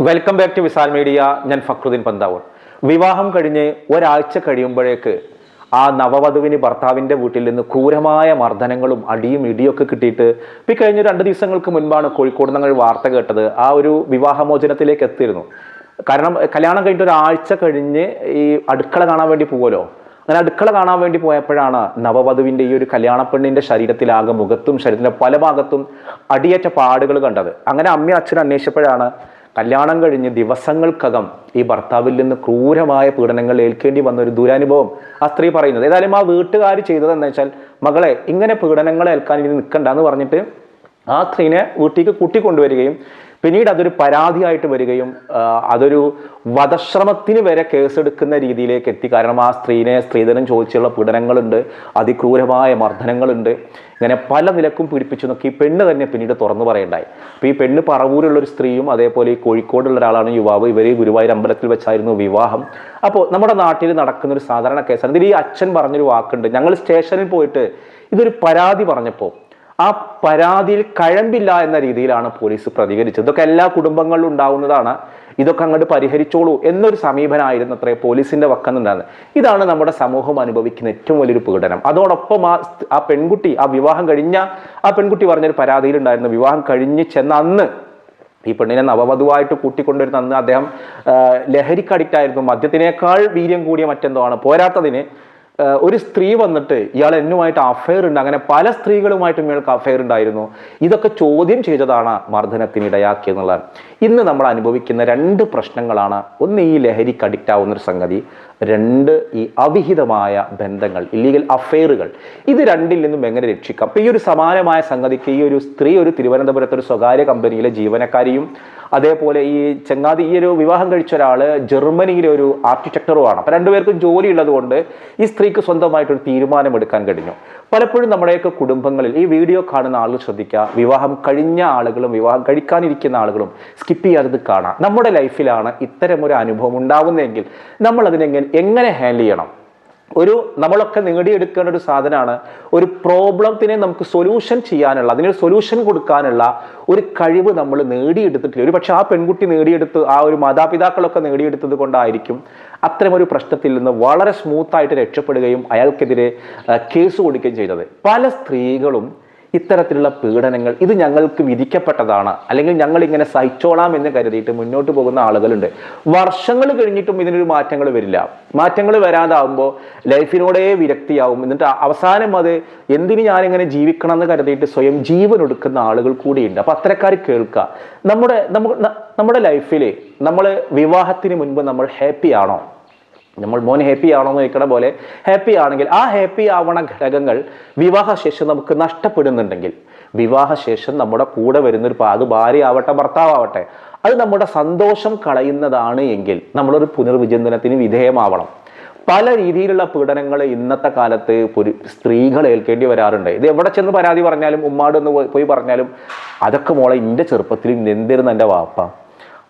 Welcome back to Visal media ഞാൻ ഫക്രുദ്ദീൻ പന്താവൂർ. വിവാഹം കഴിഞ്ഞ് ഒരാഴ്ച കഴിയുമ്പോഴേക്ക് ആ നവവധുവിന് ഭർത്താവിന്റെ വീട്ടിൽ നിന്ന് ക്രൂരമായ മർദ്ദനങ്ങളും അടിയും ഇടിയൊക്കെ കിട്ടിയിട്ട് ഇപ്പം കഴിഞ്ഞ രണ്ട് ദിവസങ്ങൾക്ക് മുൻപാണ് കോഴിക്കോട് നിങ്ങൾ വാർത്ത കേട്ടത്. ആ ഒരു വിവാഹമോചനത്തിലേക്ക് എത്തിയിരുന്നു. കാരണം കല്യാണം കഴിഞ്ഞിട്ട് ഒരാഴ്ച കഴിഞ്ഞ് ഈ അടുക്കള കാണാൻ വേണ്ടി പോകുമല്ലോ അങ്ങനെ അടുക്കള കാണാൻ വേണ്ടി പോയപ്പോഴാണ് നവവധുവിന്റെ ഈ ഒരു കല്യാണപ്പെണ്ണിന്റെ ശരീരത്തിലാകെ മുഖത്തും ശരീരത്തിന്റെ പല ഭാഗത്തും അടിയേറ്റ പാടുകൾ കണ്ടത്. അങ്ങനെ അമ്മയും അച്ഛനും അന്വേഷിച്ചപ്പോഴാണ് കല്യാണം കഴിഞ്ഞ് ദിവസങ്ങൾക്കകം ഈ ഭർത്താവിൽ നിന്ന് ക്രൂരമായ പീഡനങ്ങൾ ഏൽക്കേണ്ടി വന്ന ഒരു ദുരനുഭവം ആ സ്ത്രീ പറയുന്നത്. ഏതായാലും ആ വീട്ടുകാർ ചെയ്തത് എന്താ വെച്ചാൽ മകളെ ഇങ്ങനെ പീഡനങ്ങൾ ഏൽക്കാൻ ഇനി നിൽക്കണ്ട എന്ന് പറഞ്ഞിട്ട് ആ സ്ത്രീനെ വീട്ടിലേക്ക് കൂട്ടിക്കൊണ്ടുവരികയും പിന്നീട് അതൊരു പരാതിയായിട്ട് വരികയും അതൊരു വധശ്രമത്തിന് വരെ കേസെടുക്കുന്ന രീതിയിലേക്ക് എത്തി. കാരണം ആ സ്ത്രീനെ സ്ത്രീധനം ചോദിച്ചുള്ള പീഡനങ്ങളുണ്ട് അതിക്രൂരമായ മർദ്ദനങ്ങളുണ്ട്. ഇങ്ങനെ പല നിലക്കും പീഡിപ്പിച്ചു നോക്കി ഈ പെണ്ണ് തന്നെ പിന്നീട് തുറന്നു പറയണ്ടായി. അപ്പോൾ ഈ പെണ്ണ് പറവൂരുള്ള ഒരു സ്ത്രീയും അതേപോലെ ഈ കോഴിക്കോടുള്ള ഒരാളാണ് യുവാവ്. ഇവർ ഗുരുവായൂർ അമ്പലത്തിൽ വെച്ചായിരുന്നു വിവാഹം. അപ്പോൾ നമ്മുടെ നാട്ടിൽ നടക്കുന്ന ഒരു സാധാരണ കേസാണ് ഇതിൽ ഈ അച്ഛൻ പറഞ്ഞൊരു വാക്കുണ്ട്. ഞങ്ങൾ സ്റ്റേഷനിൽ പോയിട്ട് ഇതൊരു പരാതി പറഞ്ഞപ്പോൾ ആ പരാതിയിൽ കഴമ്പില്ല എന്ന രീതിയിലാണ് പോലീസ് പ്രതികരിച്ചത്. ഇതൊക്കെ എല്ലാ കുടുംബങ്ങളിലും ഉണ്ടാവുന്നതാണ്. ഇതൊക്കെ അങ്ങോട്ട് പരിഹരിച്ചോളൂ എന്നൊരു സമീപനമായിരുന്നു അത്രേ പോലീസിന്റെ വക്കുന്നുണ്ടായിരുന്നത്. ഇതാണ് നമ്മുടെ സമൂഹം അനുഭവിക്കുന്ന ഏറ്റവും വലിയൊരു പീഡനം. അതോടൊപ്പം ആ ആ പെൺകുട്ടി ആ വിവാഹം കഴിഞ്ഞ ആ പെൺകുട്ടി പറഞ്ഞൊരു പരാതിയിലുണ്ടായിരുന്നു. വിവാഹം കഴിഞ്ഞ് ചെന്ന അന്ന് ഈ പെണ്ണിനെ നവവധുവായിട്ട് കൂട്ടിക്കൊണ്ടുവരുന്ന അന്ന് അദ്ദേഹം ലഹരിക്കടിക്റ്റായിരുന്നു മദ്യത്തിനേക്കാൾ വീര്യം കൂടിയ മറ്റെന്തോ ആണ്. പോരാത്തതിന് ഒരു സ്ത്രീ വന്നിട്ട് ഇയാൾ എന്നുമായിട്ട് അഫയർ ഉണ്ട്. അങ്ങനെ പല സ്ത്രീകളുമായിട്ടും ഇയാൾക്ക് അഫയർ ഉണ്ടായിരുന്നു. ഇതൊക്കെ ചോദ്യം ചെയ്തതാണ് മർദ്ദനത്തിന് ഇടയാക്കിയെന്നുള്ളതാണ് ഇന്ന് നമ്മൾ അനുഭവിക്കുന്ന രണ്ട് പ്രശ്നങ്ങളാണ്. ഒന്ന് ഈ ലഹരിക്ക് അഡിക്റ്റ് ആവുന്ന ഒരു സംഗതി. രണ്ട് ഈ അവിഹിതമായ ബന്ധങ്ങൾ ഇല്ലീഗൽ അഫയറുകൾ ഇത് രണ്ടിൽ നിന്നും എങ്ങനെ രക്ഷിക്കാം? അപ്പൊ ഈ ഒരു സമാനമായ സംഗതിക്ക് ഈ ഒരു സ്ത്രീ ഒരു തിരുവനന്തപുരത്ത് ഒരു സ്വകാര്യ കമ്പനിയിലെ ജീവനക്കാരിയും അതേപോലെ ഈ ചങ്ങാതി ഈ ഒരു വിവാഹം കഴിച്ച ഒരാൾ ജർമ്മനിയിലെ ഒരു ആർക്കിടെക്ടറുമാണ്. അപ്പം രണ്ടുപേർക്കും ജോലി ഉള്ളതുകൊണ്ട് ഈ സ്ത്രീക്ക് സ്വന്തമായിട്ടൊരു തീരുമാനമെടുക്കാൻ കഴിഞ്ഞു. പലപ്പോഴും നമ്മുടെയൊക്കെ കുടുംബങ്ങളിൽ ഈ വീഡിയോ കാണുന്ന ആളുകൾ ശ്രദ്ധിക്കുക വിവാഹം കഴിഞ്ഞ ആളുകളും വിവാഹം കഴിക്കാനിരിക്കുന്ന ആളുകളും സ്കിപ്പ് ചെയ്യാതെ കാണാം. നമ്മുടെ ലൈഫിലാണ് ഇത്തരം ഒരു അനുഭവം ഉണ്ടാവുന്നതെങ്കിൽ നമ്മൾ അതിനെങ്ങനെ എങ്ങനെ ഹാൻഡിൽ ചെയ്യണം? ഒരു നമ്മളൊക്കെ നേടിയെടുക്കേണ്ട ഒരു സാധനമാണ് ഒരു പ്രോബ്ലത്തിനെ നമുക്ക് സൊല്യൂഷൻ ചെയ്യാനുള്ള അതിനൊരു സൊല്യൂഷൻ കൊടുക്കാനുള്ള ഒരു കഴിവ് നമ്മൾ നേടിയെടുത്തിട്ടില്ല. ഒരു പക്ഷെ ആ പെൺകുട്ടി നേടിയെടുത്ത് ആ ഒരു മാതാപിതാക്കളൊക്കെ നേടിയെടുത്തത് കൊണ്ടായിരിക്കും അത്തരമൊരു പ്രശ്നത്തിൽ നിന്ന് വളരെ സ്മൂത്തായിട്ട് രക്ഷപ്പെടുകയും അയാൾക്കെതിരെ കേസ് കൊടുക്കുകയും ചെയ്തത്. പല സ്ത്രീകളും ഇത്തരത്തിലുള്ള പീഡനങ്ങൾ ഇത് ഞങ്ങൾക്ക് വിധിക്കപ്പെട്ടതാണ്. അല്ലെങ്കിൽ ഞങ്ങൾ ഇങ്ങനെ സഹിച്ചോളാം എന്ന് കരുതിയിട്ട് മുന്നോട്ട് പോകുന്ന ആളുകളുണ്ട്. വർഷങ്ങൾ കഴിഞ്ഞിട്ടും ഇതിനൊരു മാറ്റങ്ങൾ വരില്ല. മാറ്റങ്ങൾ വരാതാവുമ്പോൾ ലൈഫിനോടേ വിരക്തിയാവും. എന്നിട്ട് അവസാനം അത് എന്തിന് ഞാനിങ്ങനെ ജീവിക്കണം എന്ന് കരുതിയിട്ട് സ്വയം ജീവൻ എടുക്കുന്ന ആളുകൾ കൂടിയുണ്ട്. അപ്പം അത്തരക്കാർ കേൾക്കുക. നമ്മുടെ നമ്മുടെ ലൈഫിൽ നമ്മൾ വിവാഹത്തിന് മുൻപ് നമ്മൾ ഹാപ്പി ആണോ നമ്മൾ മോൻ ഹാപ്പി ആണോ എന്ന് പോലെ ഹാപ്പി ആണെങ്കിൽ ആ ഹാപ്പി ആവണ ഘടകങ്ങൾ വിവാഹശേഷം നമുക്ക് നഷ്ടപ്പെടുന്നുണ്ടെങ്കിൽ വിവാഹശേഷം നമ്മുടെ കൂടെ വരുന്നൊരു അത് ഭാര്യ ആവട്ടെ ഭർത്താവട്ടെ അത് നമ്മുടെ സന്തോഷം കളയുന്നതാണ് എങ്കിൽ നമ്മളൊരു പുനർവിചിന്തനത്തിന് വിധേയമാവണം. പല രീതിയിലുള്ള പീഡനങ്ങൾ ഇന്നത്തെ കാലത്ത് സ്ത്രീകൾ ഏൽക്കേണ്ടി വരാറുണ്ട്. ഇത് എവിടെ ചെന്ന് പരാതി പറഞ്ഞാലും ഉമ്മാട് എന്ന് പോയി- പോയി പറഞ്ഞാലും അതൊക്കെ മോളെ എന്റെ ചെറുപ്പത്തിൽ എന്തിരുന്നു എന്റെ വാപ്പ.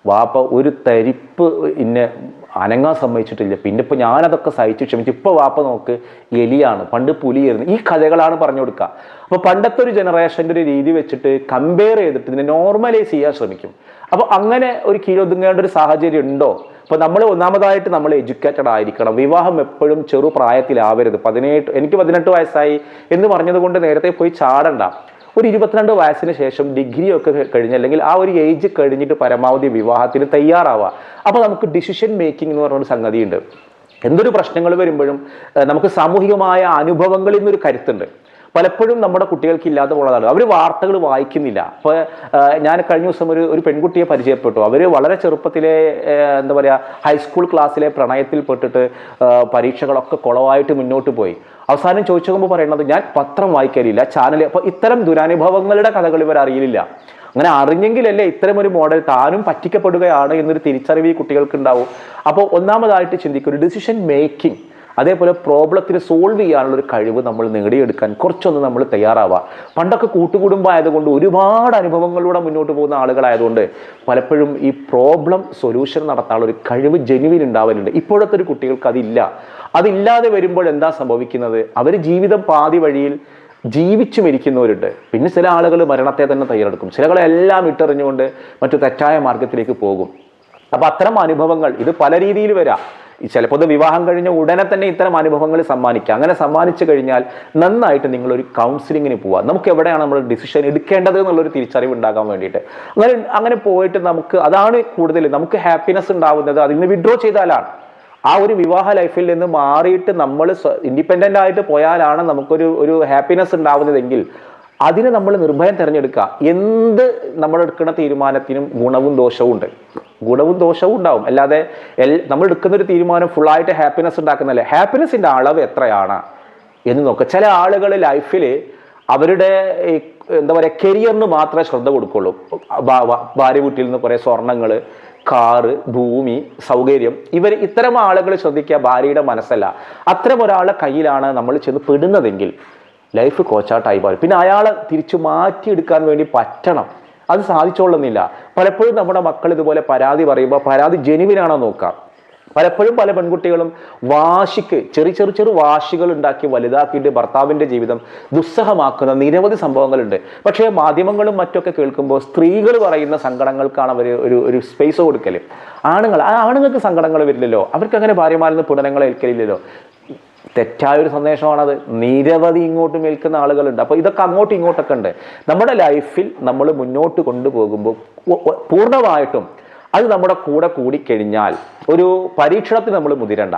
വാപ്പ ഒരു തരിപ്പ് ഇന്നെ അനങ്ങാൻ സമ്മതിച്ചിട്ടില്ല. പിന്നെ ഇപ്പോൾ ഞാനതൊക്കെ സഹിച്ചു ക്ഷമിച്ചു. ഇപ്പോൾ വാപ്പ നോക്ക് എലിയാണ്. പണ്ട് പുലിയായിരുന്നു ഈ കഥകളാണ് പറഞ്ഞു കൊടുക്കുക. അപ്പോൾ പണ്ടത്തെ ഒരു ജനറേഷന്റെ ഒരു രീതി വെച്ചിട്ട് കമ്പയർ ചെയ്തിട്ട് ഇതിനെ നോർമലൈസ് ചെയ്യാൻ ശ്രമിക്കും. അപ്പോൾ അങ്ങനെ ഒരു കീഴൊതുങ്ങേണ്ട ഒരു സാഹചര്യം ഉണ്ടോ? അപ്പോൾ നമ്മൾ ഒന്നാമതായിട്ട് നമ്മൾ എഡ്യൂക്കേറ്റഡ് ആയിരിക്കണം. വിവാഹം എപ്പോഴും ചെറു പ്രായത്തിലാവരുത്. പതിനെട്ട് എനിക്ക് പതിനെട്ട് വയസ്സായി എന്ന് പറഞ്ഞതുകൊണ്ട് നേരത്തെ പോയി ചാടണ്ട. ഒരു ഇരുപത്തിരണ്ട് വയസ്സിന് ശേഷം ഡിഗ്രി ഒക്കെ കഴിഞ്ഞ് അല്ലെങ്കിൽ ആ ഒരു ഏജ് കഴിഞ്ഞിട്ട് പരമാവധി വിവാഹത്തിന് തയ്യാറാവുക. അപ്പോൾ നമുക്ക് ഡിസിഷൻ മേക്കിംഗ് എന്ന് പറഞ്ഞൊരു സംഗതിയുണ്ട്. എന്തൊരു പ്രശ്നങ്ങൾ വരുമ്പോഴും നമുക്ക് സാമൂഹികമായ അനുഭവങ്ങളിൽ നിന്നൊരു കരുത്തുണ്ട്. പലപ്പോഴും നമ്മുടെ കുട്ടികൾക്ക് ഇല്ലാതെ ഉള്ളതാണ് അവർ വാർത്തകൾ വായിക്കുന്നില്ല അപ്പോൾ ഞാൻ കഴിഞ്ഞ ദിവസം ഒരു ഒരു പെൺകുട്ടിയെ പരിചയപ്പെട്ടു. അവർ വളരെ ചെറുപ്പത്തിലെ എന്താ പറയുക ഹൈസ്കൂൾ ക്ലാസ്സിലെ പ്രണയത്തിൽ പെട്ടിട്ട് പരീക്ഷകളൊക്കെ കുളമായിട്ട് മുന്നോട്ട് പോയി. അവസാനം ചോദിച്ചു നോക്കുമ്പോൾ പറയുന്നത് ഞാൻ പത്രം വായിക്കലില്ല ചാനൽ അപ്പോൾ ഇത്തരം ദുരനുഭവങ്ങളുടെ കഥകൾ ഇവർ അറിയില്ല. അങ്ങനെ അറിഞ്ഞെങ്കിലല്ലേ ഇത്തരം ഒരു മോഡൽ താനും പറ്റിക്കപ്പെടുകയാണ് എന്നൊരു തിരിച്ചറിവ് ഈ കുട്ടികൾക്ക് ഉണ്ടാവും. അപ്പോൾ ഒന്നാമതായിട്ട് ചിന്തിക്കുക ഒരു ഡിസിഷൻ മേക്കിംഗ് അതേപോലെ പ്രോബ്ലത്തിന് സോൾവ് ചെയ്യാനുള്ള ഒരു കഴിവ് നമ്മൾ നേടിയെടുക്കാൻ കുറച്ചൊന്ന് നമ്മൾ തയ്യാറാവുക. പണ്ടൊക്കെ കൂട്ടുകുടുംബമായതുകൊണ്ട് ഒരുപാട് അനുഭവങ്ങളിലൂടെ മുന്നോട്ട് പോകുന്ന ആളുകളായതുകൊണ്ട് പലപ്പോഴും ഈ പ്രോബ്ലം സൊല്യൂഷൻ നടത്താനുള്ള ഒരു കഴിവ് ജനുവിൻ ഉണ്ടാവലുണ്ട്. ഇപ്പോഴത്തെ ഒരു കുട്ടികൾക്ക് അതില്ല. അതില്ലാതെ വരുമ്പോൾ എന്താ സംഭവിക്കുന്നത്? അവർ ജീവിതം പാതി വഴിയിൽ ജീവിച്ചു മരിക്കുന്നവരുണ്ട്. പിന്നെ ചില ആളുകൾ മരണത്തെ തന്നെ തയ്യാറെടുക്കും. ചിലകളെല്ലാം ഇട്ടെറിഞ്ഞുകൊണ്ട് മറ്റു തെറ്റായ മാർഗത്തിലേക്ക് പോകും. അപ്പൊ അത്തരം അനുഭവങ്ങൾ ഇത് പല രീതിയിൽ വരാം. ചിലപ്പോൾ ഇത് വിവാഹം കഴിഞ്ഞ ഉടനെ തന്നെ ഇത്തരം അനുഭവങ്ങൾ സമ്മാനിക്കുക അങ്ങനെ സമ്മാനിച്ചു കഴിഞ്ഞാൽ നന്നായിട്ട് നിങ്ങളൊരു കൗൺസിലിങ്ങിന് പോവുക നമുക്ക് എവിടെയാണ് നമ്മൾ ഡിസിഷൻ എടുക്കേണ്ടത് എന്നുള്ളൊരു തിരിച്ചറിവ് ഉണ്ടാകാൻ വേണ്ടിയിട്ട്. അങ്ങനെ അങ്ങനെ പോയിട്ട് നമുക്ക് അതാണ് കൂടുതൽ നമുക്ക് ഹാപ്പിനെസ് ഉണ്ടാവുന്നത്. അതിൽ നിന്ന് വിഡ്രോ ചെയ്താലാണ്. ആ ഒരു വിവാഹ ലൈഫിൽ നിന്ന് മാറിയിട്ട് നമ്മൾ ഇൻഡിപെൻഡന്റ് ആയിട്ട് പോയാലാണ് നമുക്കൊരു ഒരു ഹാപ്പിനെസ് ഉണ്ടാവുന്നതെങ്കിൽ അതിനെ നമ്മൾ നിർഭയം തിരഞ്ഞെടുക്കുക. എന്ത് നമ്മൾ എടുക്കുന്ന തീരുമാനത്തിനും ഗുണവും ദോഷവും ഉണ്ട്. ഗുണവും ദോഷവും ഉണ്ടാവും. അല്ലാതെ എൽ നമ്മൾ എടുക്കുന്ന ഒരു തീരുമാനം ഫുള്ളായിട്ട് ഹാപ്പിനെസ് ഉണ്ടാക്കുന്നതല്ലേ? ഹാപ്പിനെസ്സിന്റെ അളവ് എത്രയാണ് എന്ന് നോക്കുക. ചില ആളുകൾ ലൈഫിൽ അവരുടെ എന്താ പറയുക കരിയറിന് മാത്രമേ ശ്രദ്ധ കൊടുക്കുള്ളൂ. ഭാര്യ വീട്ടിൽ നിന്ന് കുറേ സ്വർണങ്ങൾ കാറ് ഭൂമി സൗകര്യം. ഇവർ ഇത്തരം ആളുകൾ ശ്രദ്ധിക്കുക ഭാര്യയുടെ മനസ്സല്ല. അത്തരം ഒരാളുടെ കയ്യിലാണ് നമ്മൾ ചെന്ന് പെടുന്നതെങ്കിൽ ലൈഫ് കോച്ചാട്ടായി മാറും. പിന്നെ അയാളെ തിരിച്ചു മാറ്റിയെടുക്കാൻ വേണ്ടി പറ്റണം. അത് സാധിച്ചോളുന്നില്ല. പലപ്പോഴും നമ്മുടെ മക്കൾ ഇതുപോലെ പരാതി പറയുമ്പോൾ പരാതി ജെനുവിനാണോ നോക്കാം. പലപ്പോഴും പല പെൺകുട്ടികളും വാശിക്ക് ചെറു ചെറു ചെറു വാശികൾ ഉണ്ടാക്കി വലുതാക്കിയിട്ട് ഭർത്താവിന്റെ ജീവിതം ദുസ്സഹമാക്കുന്ന നിരവധി സംഭവങ്ങളുണ്ട്. പക്ഷേ മാധ്യമങ്ങളും മറ്റൊക്കെ കേൾക്കുമ്പോൾ സ്ത്രീകൾ പറയുന്ന സങ്കടങ്ങൾക്കാണ് അവർ ഒരു ഒരു സ്പേസ് കൊടുക്കൽ ആണുങ്ങൾ ആ ആണുങ്ങൾക്ക് സങ്കടങ്ങൾ വരില്ലല്ലോ. അവർക്ക് അങ്ങനെ ഭാര്യമാരിൽ നിന്ന് പുടനങ്ങൾ ഏൽക്കലില്ലല്ലോ തെറ്റായ ഒരു സന്ദേശമാണത്. നിരവധി ഇങ്ങോട്ട് മേൽക്കുന്ന ആളുകളുണ്ട്. അപ്പോൾ ഇതൊക്കെ അങ്ങോട്ടും ഇങ്ങോട്ടൊക്കെ ഉണ്ട്. നമ്മുടെ ലൈഫിൽ നമ്മൾ മുന്നോട്ട് കൊണ്ടുപോകുമ്പോൾ പൂർണമായിട്ടും അത് നമ്മുടെ കൂടെ കൂടിക്കഴിഞ്ഞാൽ ഒരു പരീക്ഷണത്തിൽ നമ്മൾ മുതിരണ്ട.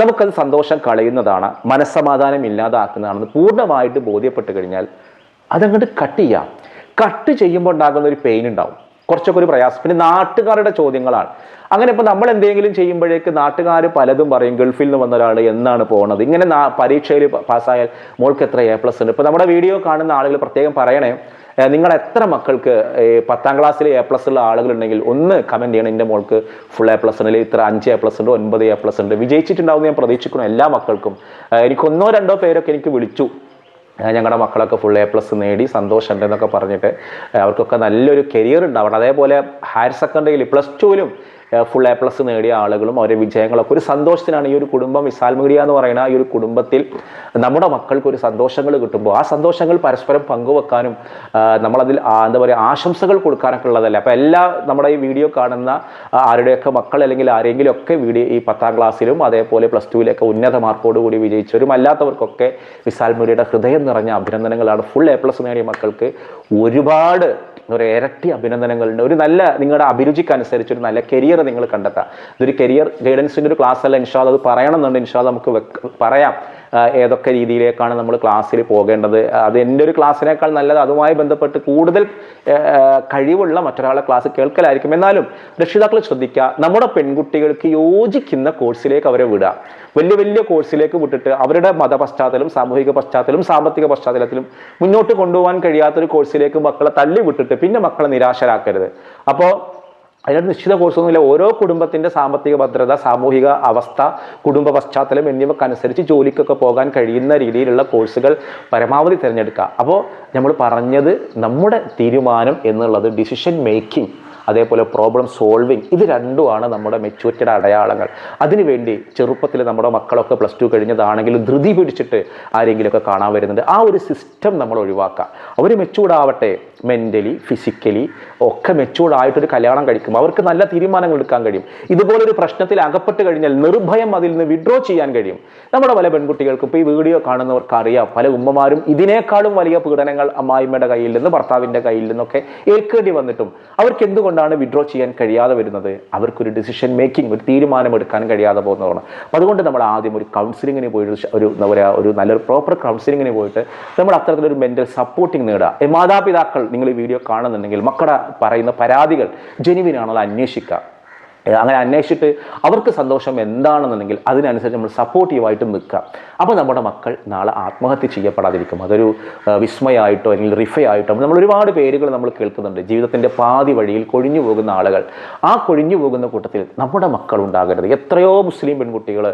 നമുക്കത് സന്തോഷം കളയുന്നതാണ്. മനസ്സമാധാനം ഇല്ലാതാക്കുന്നതാണെന്ന് പൂർണമായിട്ട് ബോധ്യപ്പെട്ട് കഴിഞ്ഞാൽ അതങ്ങോട്ട് കട്ട് ചെയ്യാം. കട്ട് ചെയ്യുമ്പോൾ ഉണ്ടാകുന്ന ഒരു പെയിൻ ഉണ്ടാവും. കുറച്ചൊക്കെ ഒരു പ്രയാസം. പിന്നെ നാട്ടുകാരുടെ ചോദ്യങ്ങളാണ്. അങ്ങനെ ഇപ്പൊ നമ്മൾ എന്തെങ്കിലും ചെയ്യുമ്പോഴേക്ക് നാട്ടുകാർ പലതും പറയും ഗൾഫിൽ നിന്ന് വന്ന ഒരാൾ എന്നാണ് പോകുന്നത് ഇങ്ങനെ പരീക്ഷയിൽ പാസ്സായാൽ മോൾക്ക് എത്ര എ പ്ലസ് ഉണ്ട്. ഇപ്പൊ നമ്മുടെ വീഡിയോ കാണുന്ന ആളുകൾ പ്രത്യേകം പറയണേ നിങ്ങൾ എത്ര മക്കൾക്ക് പത്താം ക്ലാസ്സിൽ എ പ്ലസ് ഉള്ള ആളുകളുണ്ടെങ്കിൽ ഒന്ന് കമന്റ് ചെയ്യണം എന്റെ മോൾക്ക് ഫുൾ എ പ്ലസ് ഉണ്ട് ഇത്ര അഞ്ച് എ പ്ലസ് ഉണ്ട് ഒൻപത് എ പ്ലസ് ഉണ്ട്. വിജയിച്ചിട്ടുണ്ടാവും ഞാൻ പ്രതീക്ഷിക്കുന്നു എല്ലാ മക്കൾക്കും. എനിക്കൊന്നോ രണ്ടോ പേരൊക്കെ എനിക്ക് വിളിച്ചു. ഞങ്ങളുടെ മക്കളൊക്കെ ഫുൾ എ പ്ലസ് നേടി സന്തോഷമുണ്ട് എന്നൊക്കെ പറഞ്ഞിട്ട് അവർക്കൊക്കെ നല്ലൊരു കരിയർ ഉണ്ടാവണം അതേപോലെ ഹയർ സെക്കൻഡറിയിൽ പ്ലസ് ടുവിലും ഫുൾ എ പ്ലസ് നേടിയ ആളുകളും അവരുടെ വിജയങ്ങളൊക്കെ. ഒരു സന്തോഷത്തിനാണ് ഈ ഒരു കുടുംബം. വിസാൽ മീഡിയ എന്ന് പറയുന്ന ഈ ഒരു കുടുംബത്തിൽ നമ്മുടെ മക്കൾക്ക് ഒരു സന്തോഷങ്ങൾ കിട്ടുമ്പോൾ ആ സന്തോഷങ്ങൾ പരസ്പരം പങ്കുവെക്കാനും നമ്മളതിൽ എന്താ പറയുക ആശംസകൾ കൊടുക്കാനൊക്കെ ഉള്ളതല്ലേ? അപ്പോൾ എല്ലാ നമ്മുടെ ഈ വീഡിയോ കാണുന്ന ആരുടെയൊക്കെ മക്കൾ അല്ലെങ്കിൽ ആരെങ്കിലും ഒക്കെ വീഡിയോ ഈ പത്താം ക്ലാസ്സിലും അതേപോലെ പ്ലസ് ടുവിലൊക്കെ ഉന്നത മാർക്കോട് കൂടി വിജയിച്ചവരും അല്ലാത്തവർക്കൊക്കെ വിസാൽ മീഡിയയുടെ ഹൃദയം നിറഞ്ഞ അഭിനന്ദനങ്ങളാണ്. ഫുൾ എ പ്ലസ് നേടിയ മക്കൾക്ക് ഒരുപാട് ഒരു ഇരട്ടി അഭിനന്ദനങ്ങളുണ്ട്. ഒരു നല്ല നിങ്ങളുടെ അഭിരുചിക്ക് അനുസരിച്ച് ഒരു നല്ല കരിയർ നിങ്ങൾ കണ്ടെത്താം. ഇതൊരു കരിയർ ഗൈഡൻസിന്റെ ഒരു ക്ലാസ് അല്ല. ഇൻഷാൽ അത് പറയണമെന്നുണ്ട് ഇൻഷാൽ നമുക്ക് വെക്ക- പറയാം. ഏതൊക്കെ രീതിയിലേക്കാണ് നമ്മൾ ക്ലാസ്സിൽ പോകേണ്ടത്? അത് എന്റെ ഒരു ക്ലാസ്സിനേക്കാൾ നല്ലത് അതുമായി ബന്ധപ്പെട്ട് കൂടുതൽ കഴിവുള്ള മറ്റൊരാളെ ക്ലാസ് കേൾക്കലായിരിക്കും. എന്നാലും രക്ഷിതാക്കൾ ശ്രദ്ധിക്കുക നമ്മുടെ പെൺകുട്ടികൾക്ക് യോജിക്കുന്ന കോഴ്സിലേക്ക് അവരെ വിടുക. വലിയ വലിയ കോഴ്സിലേക്ക് വിട്ടിട്ട് അവരുടെ മത പശ്ചാത്തലം സാമൂഹിക പശ്ചാത്തലം സാമ്പത്തിക പശ്ചാത്തലത്തിലും മുന്നോട്ട് കൊണ്ടുപോകാൻ കഴിയാത്തൊരു കോഴ്സിലേക്ക് മക്കളെ തള്ളി വിട്ടിട്ട് പിന്നെ മക്കളെ നിരാശരാക്കരുത്. അപ്പോൾ അതിനൊരു നിശ്ചിത കോഴ്സൊന്നുമില്ല ഓരോ കുടുംബത്തിന്റെ സാമ്പത്തിക ഭദ്രത സാമൂഹിക അവസ്ഥ കുടുംബ പശ്ചാത്തലം എന്നിവക്കനുസരിച്ച് ജോലിക്കൊക്കെ പോകാൻ കഴിയുന്ന രീതിയിലുള്ള കോഴ്സുകൾ പരമാവധി തിരഞ്ഞെടുക്കുക. അപ്പോൾ നമ്മൾ പറഞ്ഞത് നമ്മുടെ തീരുമാനം എന്നുള്ളത് ഡിസിഷൻ മേക്കിംഗ് അതേപോലെ പ്രോബ്ലം സോൾവിങ് ഇത് രണ്ടുമാണ് നമ്മുടെ മെച്യൂരിറ്റിയുടെ അടയാളങ്ങൾ. അതിനുവേണ്ടി ചെറുപ്പത്തിൽ നമ്മുടെ മക്കളൊക്കെ പ്ലസ് ടു കഴിഞ്ഞതാണെങ്കിലും ധൃതി പിടിച്ചിട്ട് ആരെങ്കിലുമൊക്കെ കാണാൻ വരുന്നുണ്ട്. ആ ഒരു സിസ്റ്റം നമ്മൾ ഒഴിവാക്കുക. അവർ മെച്ചൂർഡ് ആവട്ടെ മെന്റലി ഫിസിക്കലി ഒക്കെ മെച്ചൂർഡ് ആയിട്ടൊരു കല്യാണം കഴിക്കും അവർക്ക് നല്ല തീരുമാനങ്ങൾ എടുക്കാൻ കഴിയും. ഇതുപോലൊരു പ്രശ്നത്തിൽ അകപ്പെട്ട് കഴിഞ്ഞാൽ നിർഭയം അതിൽ നിന്ന് വിഡ്രോ ചെയ്യാൻ കഴിയും. നമ്മുടെ പല പെൺകുട്ടികൾക്കും ഇപ്പോൾ ഈ വീഡിയോ കാണുന്നവർക്ക് അറിയാം. പല ഉമ്മമാരും ഇതിനേക്കാളും വലിയ പീഡനങ്ങൾ അമ്മായിമ്മയുടെ കയ്യിൽ നിന്ന് ഭർത്താവിന്റെ കയ്യിൽ നിന്നൊക്കെ ഏൽക്കേണ്ടി വന്നിട്ടും അവർക്ക് എന്തുകൊണ്ടാണ് വിഡ്രോ ചെയ്യാൻ കഴിയാതെ വരുന്നത്? അവർക്കൊരു ഡിസിഷൻ മേക്കിംഗ് ഒരു തീരുമാനം എടുക്കാൻ കഴിയാതെ പോകുന്നതാണ്. അതുകൊണ്ട് നമ്മൾ ആദ്യം ഒരു കൗൺസിലിങ്ങിന് പോയിട്ട് ഒരു എന്താ പറയുക ഒരു നല്ലൊരു പ്രോപ്പർ കൗൺസിലിങ്ങിന് പോയിട്ട് നമ്മൾ അത്തരത്തിലൊരു മെന്റൽ സപ്പോർട്ടിങ് നേടുക. മാതാപിതാക്കൾ നിങ്ങൾ ഈ വീഡിയോ കാണുന്നുണ്ടെങ്കിൽ മക്കളുടെ പറയുന്ന പരാതികൾ ജെനുവിനാണോ അത് അന്വേഷിക്കുക? അങ്ങനെ അന്വേഷിച്ചിട്ട് അവർക്ക് സന്തോഷം എന്താണെന്നുണ്ടെങ്കിൽ അതിനനുസരിച്ച് നമ്മൾ സപ്പോർട്ടീവായിട്ട് നിൽക്കുക. അപ്പോൾ നമ്മുടെ മക്കൾ നാളെ ആത്മഹത്യ ചെയ്യപ്പെടാതിരിക്കും. അതൊരു വിസ്മയമായിട്ടോ അല്ലെങ്കിൽ റിഫയായിട്ടോ നമ്മൾ ഒരുപാട് പേരുകൾ നമ്മൾ കേൾക്കുന്നുണ്ട്. ജീവിതത്തിന്റെ പാതി വഴിയിൽ കൊഴിഞ്ഞു പോകുന്ന ആളുകൾ. ആ കൊഴിഞ്ഞു പോകുന്ന കൂട്ടത്തിൽ നമ്മുടെ മക്കൾ ഉണ്ടാകരുത്. എത്രയോ മുസ്ലിം പെൺകുട്ടികൾ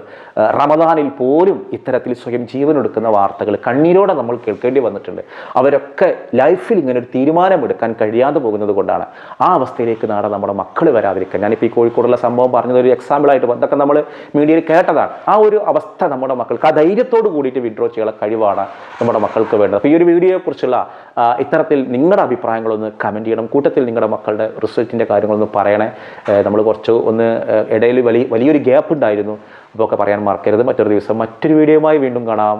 റമദാനിൽ പോലും ഇത്തരത്തിൽ സ്വയം ജീവനെടുക്കുന്ന വാർത്തകൾ കണ്ണീരോടെ നമ്മൾ കേൾക്കേണ്ടി വന്നിട്ടുണ്ട്. അവരൊക്കെ ലൈഫിൽ ഇങ്ങനെ ഒരു തീരുമാനമെടുക്കാൻ കഴിയാതെ പോകുന്നത് കൊണ്ടാണ് ആ അവസ്ഥയിലേക്ക് നാളെ നമ്മുടെ മക്കൾ വരാതിരിക്കാൻ. ഞാനിപ്പോൾ ഈ കോഴിക്കോട് മണിക്കൂറുള്ള സംഭവം പറഞ്ഞത് ഒരു എക്സാമ്പിളായിട്ട് അതൊക്കെ നമ്മൾ മീഡിയയിൽ കേട്ടതാണ്. ആ ഒരു അവസ്ഥ നമ്മുടെ മക്കൾക്ക് ആ ധൈര്യത്തോട് കൂടിയിട്ട് വിഡ്രോ ചെയ്യാനുള്ള കഴിവാണ് നമ്മുടെ മക്കൾക്ക് വേണ്ടത്. അപ്പോൾ ഈ ഒരു വീഡിയോയെക്കുറിച്ചുള്ള ഇത്തരത്തിൽ നിങ്ങളുടെ അഭിപ്രായങ്ങളൊന്ന് കമന്റ് ചെയ്യണം. കൂട്ടത്തിൽ നിങ്ങളുടെ മക്കളുടെ റിസൾട്ടിന്റെ കാര്യങ്ങളൊന്ന് പറയണേ. നമ്മൾ കുറച്ച് ഒന്ന് ഇടയിൽ വലിയ വലിയൊരു ഗ്യാപ്പ് ഉണ്ടായിരുന്നു. അപ്പോൾ ഒക്കെ പറയാൻ മറക്കരുത്. മറ്റൊരു ദിവസം മറ്റൊരു വീഡിയോയുമായി വീണ്ടും കാണാം.